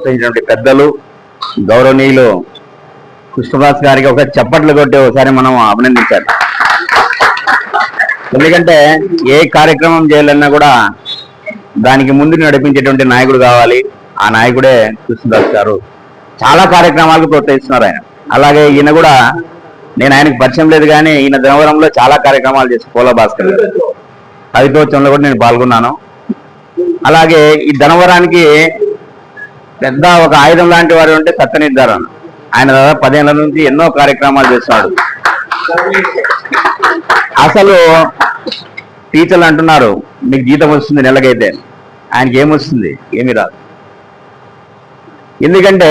ప్రోత్సహించినటువంటి పెద్దలు గౌరవనీయులు కృష్ణదాస్ గారికి ఒక చప్పట్లు కొట్టి ఒకసారి మనం అభినందించాలి. ఎందుకంటే ఏ కార్యక్రమం చేయాలన్నా కూడా దానికి ముందు నడిపించేటువంటి నాయకుడు కావాలి. ఆ నాయకుడే కృష్ణదాస్ గారు. చాలా కార్యక్రమాలకు ప్రోత్సహిస్తున్నారు ఆయన. అలాగే ఈయన కూడా నేను ఆయనకు పరిచయం లేదు కానీ ఈయన ధనవరంలో చాలా కార్యక్రమాలు చేసి పోల భాస్కర్ గారు. కవితోత్సవంలో కూడా నేను పాల్గొన్నాను. అలాగే ఈ ధనవరానికి పెద్ద ఒక ఆయుధం లాంటి వారు ఉంటే సత్య నిర్ధారణ. ఆయన దాదాపు పదేళ్ళ నుంచి ఎన్నో కార్యక్రమాలు చేస్తున్నాడు. అసలు టీచర్లు అంటున్నారు మీకు జీతం వస్తుంది నెలకైతే. ఆయనకి ఏమొస్తుంది ఏమి రాదు. ఎందుకంటే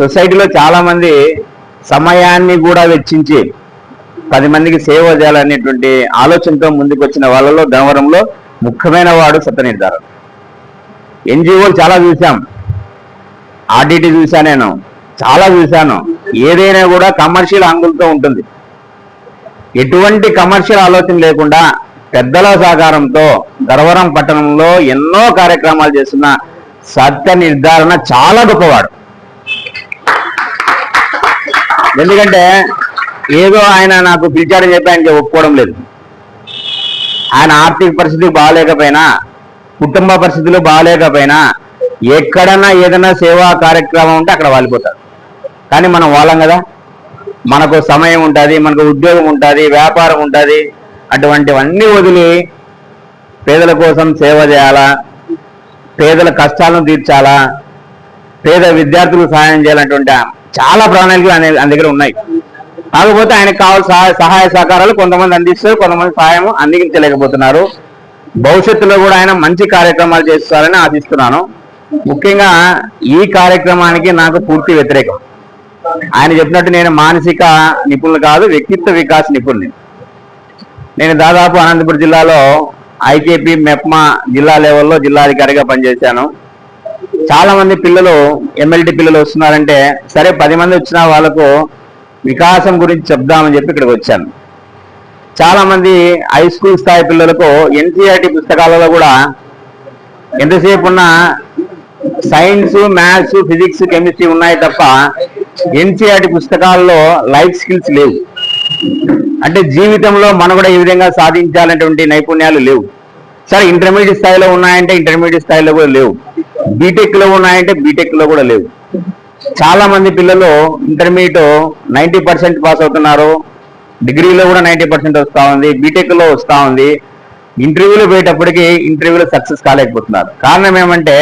సొసైటీలో చాలామంది సమయాన్ని కూడా వెచ్చించి పది మందికి సేవ చేయాలనేటువంటి ఆలోచనతో ముందుకు వచ్చిన వాళ్ళలో ధనవరంలో ముఖ్యమైన వాడు సత్య నిర్ధారణ ఎన్జిఓలు చాలా చూసాం ఆర్డిటి చూసా నేను. చాలా చూశాను. ఏదైనా కూడా కమర్షియల్ అంగులతో ఉంటుంది. ఎటువంటి కమర్షియల్ ఆలోచన లేకుండా పెద్దల సహకారంతో ధర్వరం పట్టణంలో ఎన్నో కార్యక్రమాలు చేస్తున్న సత్య నిర్ధారణ చాలా గొప్పవాడు. ఎందుకంటే ఏదో ఆయన నాకు పిలిచాడని చెప్పి ఆయనకి ఒప్పుకోవడం లేదు. ఆయన ఆర్థిక పరిస్థితి బాగాలేకపోయినా కుటుంబ పరిస్థితులు బాగాలేకపోయినా ఎక్కడన్నా ఏదైనా సేవా కార్యక్రమం ఉంటే అక్కడ వాలిపోతారు కానీ మనం వాళ్ళం కదా. మనకు సమయం ఉంటుంది మనకు ఉద్యోగం ఉంటుంది వ్యాపారం ఉంటుంది. అటువంటివన్నీ వదిలి పేదల కోసం సేవ చేయాలా? పేదల కష్టాలను తీర్చాలా? పేద విద్యార్థులకు సహాయం చేయాలన్నటువంటి చాలా ప్రణాళికలు ఆయన ఆయన దగ్గర ఉన్నాయి. కాకపోతే ఆయనకు కావాల్సిన సహాయ సహాయ సహకారాలు కొంతమంది అందిస్తారు కొంతమంది సహాయం అందించలేకపోతున్నారు. భవిష్యత్తులో కూడా ఆయన మంచి కార్యక్రమాలు చేస్తారని ఆశిస్తున్నాను. ముఖ్యంగా ఈ కార్యక్రమానికి నాకు పూర్తి వ్యతిరేకం. ఆయన చెప్పినట్టు నేను మానసిక నిపుణులు కాదు వ్యక్తిత్వ వికాస నిపుణుని. నేను దాదాపు అనంతపురం జిల్లాలో ఐకేపీ మెప్మా జిల్లా లెవెల్లో జిల్లాధికారిగా పనిచేశాను. చాలా మంది పిల్లలు ఎమ్మెల్టీ పిల్లలు వస్తున్నారంటే సరే పది మంది వచ్చిన వాళ్ళకు వికాసం గురించి చెప్దామని చెప్పి ఇక్కడికి వచ్చాను. చాలా మంది హై స్కూల్ స్థాయి పిల్లలకు ఎన్సీఆర్టీ పుస్తకాలలో కూడా ఎంతసేపు ఉన్నా సైన్స్ మ్యాథ్స్ ఫిజిక్స్ కెమిస్ట్రీ ఉన్నాయి తప్ప ఎన్సీఆర్టీ పుస్తకాల్లో లైఫ్ స్కిల్స్ లేవు. అంటే జీవితంలో మనం కూడా ఈ విధంగా సాధించాలనేటువంటి నైపుణ్యాలు లేవు. సరే ఇంటర్మీడియట్ స్థాయిలో ఉన్నాయంటే ఇంటర్మీడియట్ స్థాయిలో కూడా లేవు. బీటెక్లో ఉన్నాయంటే బీటెక్లో కూడా లేవు. చాలా మంది పిల్లలు ఇంటర్మీడియట్ నైన్టీ పర్సెంట్ పాస్ అవుతున్నారు. డిగ్రీలో కూడా నైన్టీ పర్సెంట్ వస్తూ ఉంది. బీటెక్లో వస్తూ ఉంది. ఇంటర్వ్యూలో పోయేటప్పటికి ఇంటర్వ్యూలో సక్సెస్ కాలేకపోతున్నారు. కారణం ఏమంటే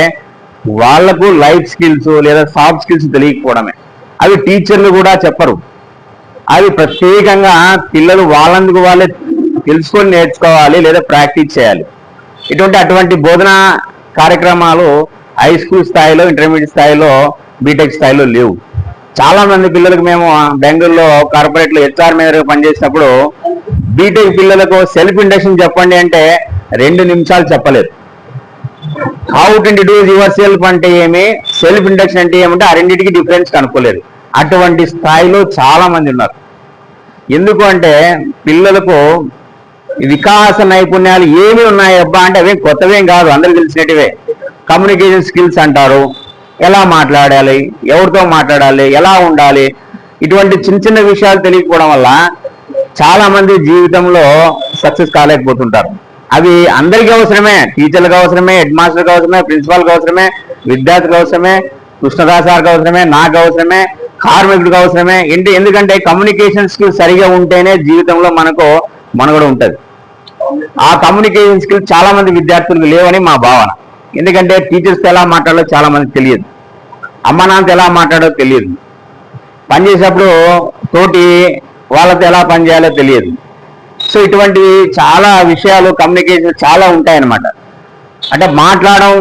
వాళ్ళకు లైఫ్ స్కిల్స్ లేదా సాఫ్ట్ స్కిల్స్ తెలియకపోవడమే. అవి టీచర్లు కూడా చెప్పరు. అవి ప్రత్యేకంగా పిల్లలు వాళ్ళందుకు వాళ్ళే తెలుసుకొని నేర్చుకోవాలి లేదా ప్రాక్టీస్ చేయాలి. ఇటువంటి అటువంటి బోధన కార్యక్రమాలు హై స్కూల్ స్థాయిలో ఇంటర్మీడియట్ స్థాయిలో బీటెక్ స్థాయిలో లేవు. చాలా మంది పిల్లలకు మేము బెంగళూరులో కార్పొరేట్లో హెచ్ఆర్ మేనేజర్ పనిచేసినప్పుడు బీటెక్ పిల్లలకు సెల్ఫ్ ఇండక్షన్ చెప్పండి అంటే రెండు నిమిషాలు చెప్పలేదు. How to introduce yourself అంటే ఏమి? సెల్ఫ్ ఇండక్షన్ అంటే ఏమంటే ఆ రెండింటికి డిఫరెన్స్ కనుక్కోలేదు. అటువంటి స్థాయిలో చాలా మంది ఉన్నారు. ఎందుకు అంటే పిల్లలకు వికాస నైపుణ్యాలు ఏమి ఉన్నాయి అబ్బా అంటే అవేం కొత్తవేం కాదు. అందరికి తెలిసినవే కమ్యూనికేషన్ స్కిల్స్ అంటారు. ఎలా మాట్లాడాలి? ఎవరితో మాట్లాడాలి? ఎలా ఉండాలి? ఇటువంటి చిన్న చిన్న విషయాలు తెలియకపోవడం వల్ల చాలా మంది జీవితంలో సక్సెస్ కాలేకపోతుంటారు. అవి అందరికీ అవసరమే టీచర్లకు అవసరమే హెడ్ మాస్టర్కి అవసరమే ప్రిన్సిపాల్కి అవసరమే విద్యార్థులకు అవసరమే కృష్ణదాస్ గారికి అవసరమే నాకు అవసరమే కార్మికుడికి అవసరమే ఏంటి ఎందుకంటే కమ్యూనికేషన్ స్కిల్ సరిగా ఉంటేనే జీవితంలో మనకు మనగడ ఉంటుంది. ఆ కమ్యూనికేషన్ స్కిల్ చాలా మంది విద్యార్థులకు లేవని మా భావన. ఎందుకంటే టీచర్స్ ఎలా మాట్లాడాలో చాలా మంది తెలియదు. అమ్మ నాన్నతో ఎలా మాట్లాడో తెలియదు. పనిచేసేటప్పుడు తోటి వాళ్ళతో ఎలా పనిచేయాలో తెలియదు. సో ఇటువంటి చాలా విషయాలు కమ్యూనికేషన్ చాలా ఉంటాయన్నమాట. అంటే మాట్లాడడం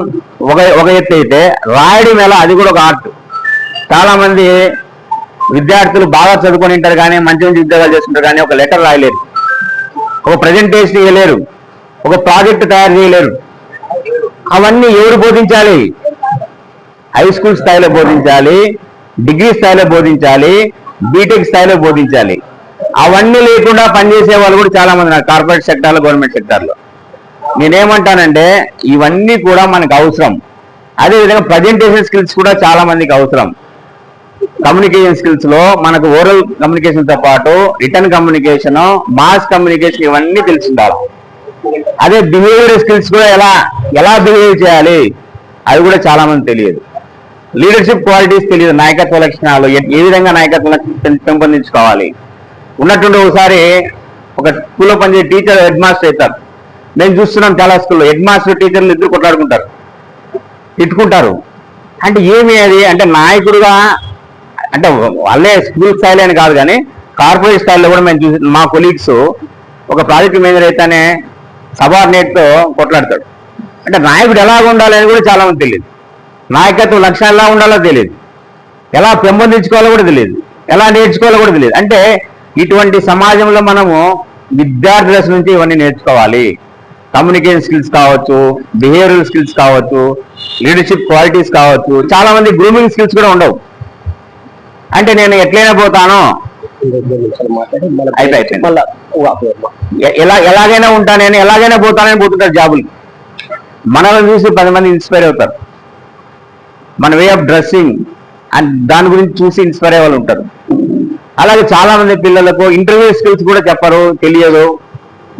ఒక ఒక ఎత్తు అయితే రాయడం ఎలా అది కూడా ఒక ఆర్ట్. చాలామంది విద్యార్థులు బాగా చదువుకొని ఉంటారు కానీ మంచి మంచి ఉద్యోగాలు చేస్తుంటారు కానీ ఒక లెటర్ రాయలేరు. ఒక ప్రజెంటేషన్ ఇవ్వలేరు ఒక ప్రాజెక్ట్ తయారు చేయలేరు. అవన్నీ ఎవరు బోధించాలి? హై స్కూల్ స్థాయిలో బోధించాలి డిగ్రీ స్థాయిలో బోధించాలి బీటెక్ స్థాయిలో బోధించాలి. అవన్నీ లేకుండా పనిచేసే వాళ్ళు కూడా చాలా మంది ఉన్నారు. కార్పొరేట్ సెక్టార్లో గవర్నమెంట్ సెక్టార్లో. నేనేమంటానంటే ఇవన్నీ కూడా మనకు అవసరం. అదేవిధంగా ప్రజెంటేషన్ స్కిల్స్ కూడా చాలా మందికి అవసరం. కమ్యూనికేషన్ స్కిల్స్లో మనకు ఓరల్ కమ్యూనికేషన్తో పాటు రిటర్న్ కమ్యూనికేషన్ మాస్ కమ్యూనికేషన్ ఇవన్నీ తెలిసి ఉండాలి. అదే బిహేవియర్ స్కిల్స్ కూడా ఎలా ఎలా బిహేవ్ చేయాలి అది కూడా చాలా మంది తెలియదు. లీడర్షిప్ క్వాలిటీస్ తెలియదు. నాయకత్వ లక్షణాలు ఏ- విధంగా నాయకత్వ లక్షణాలు పెంపొందించుకోవాలి. ఉన్నట్టుండి ఒకసారి ఒక స్కూల్లో పనిచేసే టీచర్ హెడ్ మాస్టర్ అవుతారు. నేను చూస్తున్నాం చాలా స్కూల్లో హెడ్ మాస్టర్ టీచర్లు ఇద్దరు కొట్లాడుకుంటారు. తిట్టుకుంటారు. అంటే ఏమి అది? అంటే నాయకుడుగా అంటే వాళ్ళే స్కూల్ స్థాయిలో అని కాదు కానీ కార్పొరేట్ స్థాయిలో కూడా మేము చూసి మా కొలీగ్స్ ఒక ప్రాజెక్ట్ మేనేజర్ అయితేనే సబార్డినేట్తో కొట్లాడతాడు. అంటే నాయకుడు ఎలా ఉండాలని అని కూడా చాలామంది తెలియదు. నాయకత్వ లక్ష్యం ఎలా ఉండాలో తెలియదు. ఎలా పెంపొందించుకోవాలో కూడా తెలియదు. ఎలా నేర్చుకోవాలో కూడా తెలియదు. అంటే ఇటువంటి సమాజంలో మనము విద్యార్థి దశ నుంచి ఇవన్నీ నేర్చుకోవాలి. కమ్యూనికేషన్ స్కిల్స్ కావచ్చు బిహేవియరల్ స్కిల్స్ కావచ్చు లీడర్షిప్ క్వాలిటీస్ కావచ్చు చాలా మంది గ్రూమింగ్ స్కిల్స్ కూడా ఉండవు. అంటే నేను ఎట్లయినా పోతానో? ఎలా ఎలాగైనా ఉంటానని ఎలాగైనా పోతానని పోతుంటారు జాబులు. మనల్ని చూసి పది మంది ఇన్స్పైర్ అవుతారు. మన వే ఆఫ్ డ్రెస్సింగ్ అండ్ దాని గురించి చూసి ఇన్స్పైర్ అయ్యే వాళ్ళు ఉంటారు. అలాగే చాలా మంది పిల్లలకు ఇంటర్వ్యూ స్కిల్స్ కూడా చెప్పరు తెలియదు.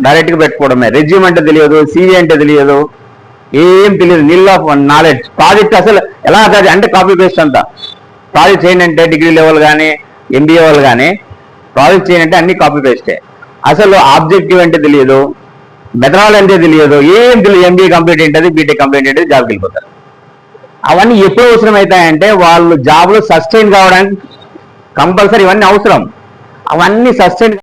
డైరెక్ట్గా పెట్టుకోవడమే. రెజ్యూమ్ అంటే తెలియదు సీవీ అంటే తెలియదు. ఏం తెలియదు నీల్ ఆఫ్ నాలెడ్జ్ ప్రాజెక్ట్ అసలు ఎలా కాదు అంటే కాపీ పేస్ట్ అంతా. ప్రాజెక్ట్ చేయండి డిగ్రీ లెవెల్ కానీ ఎంబీఏ వాళ్ళు కానీ ప్రాజెక్ట్ చేయండి అన్ని కాపీ పేస్టే అసలు ఆబ్జెక్టివ్ అంటే తెలియదు మెథడాలజీ అంటే తెలియదు ఏం తెలియదు. ఎంబీఏ కంప్లీట్ ఏంటది బీటెక్ కంప్లీట్ ఏంటది జాబ్కి వెళ్ళిపోతారు. అవన్నీ ఎప్పుడు అవసరం అవుతాయంటే వాళ్ళు జాబ్లో సస్టైన్ కావడానికి కంపల్సరీ ఇవన్నీ అవసరం. అవన్నీ సస్టైన్